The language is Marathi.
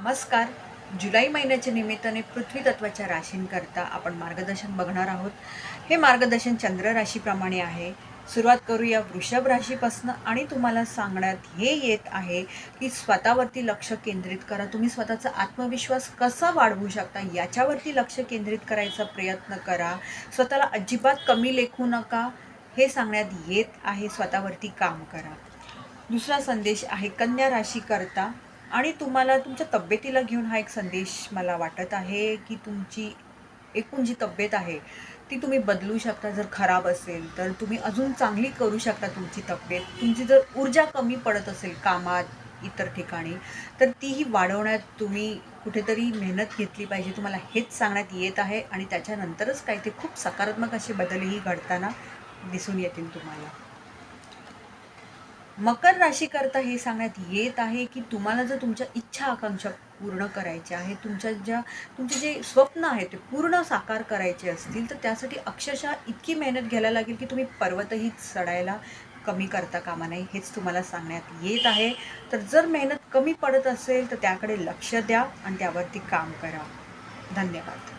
नमस्कार. जुलै महिन्याच्या निमित्ताने पृथ्वी तत्वाच्या राशींकरता आपण मार्गदर्शन बघणार आहोत. हे मार्गदर्शन चंद्र राशीप्रमाणे आहे. सुरुवात करूया वृषभ राशीपासून आणि तुम्हाला सांगण्यात हे येत आहे की स्वतःवरती लक्ष केंद्रित करा. तुम्ही स्वतःचा आत्मविश्वास कसा वाढवू शकता याच्यावरती लक्ष केंद्रित करायचा प्रयत्न करा. स्वतःला अजिबात कमी लेखू नका. हे सांगण्यात येत आहे. स्वतःवरती काम करा. दुसरा संदेश आहे कन्या राशीकरता. आणि तुम्हाला तुमच्या तब्येतीला घेऊन हा एक संदेश मला वाटत आहे की तुमची एकूण जी तब्येत आहे ती तुम्ही बदलू शकता जर खराब असेल तर तुम्ही अजून चांगली करू शकता तुमची तब्येत. तुमची जर ऊर्जा कमी पडत असेल कामात इतर ठिकाणी तर तीही वाढवण्यात तुम्ही कुठेतरी मेहनत घेतली पाहिजे. तुम्हाला हेच सांगण्यात येत आहे आणि त्याच्यानंतरच काही ते खूप सकारात्मक असे बदलही घडताना दिसून येतील तुम्हाला. मकर राशीकरता हे सांगण्यात येत आहे की तुम्हाला जर तुमच्या इच्छा आकांक्षा पूर्ण करायच्या आहे तुमच्या ज्या तुमचे जे स्वप्न आहे ते पूर्ण साकार करायचे असतील तर त्यासाठी अक्षरशः इतकी मेहनत घ्यायला लागेल की तुम्ही पर्वतही चढायला कमी करता कामा नाही हेच तुम्हाला सांगण्यात येत आहे. तर जर मेहनत कमी पडत असेल तर त्याकडे लक्ष द्या आणि त्यावरती काम करा. धन्यवाद.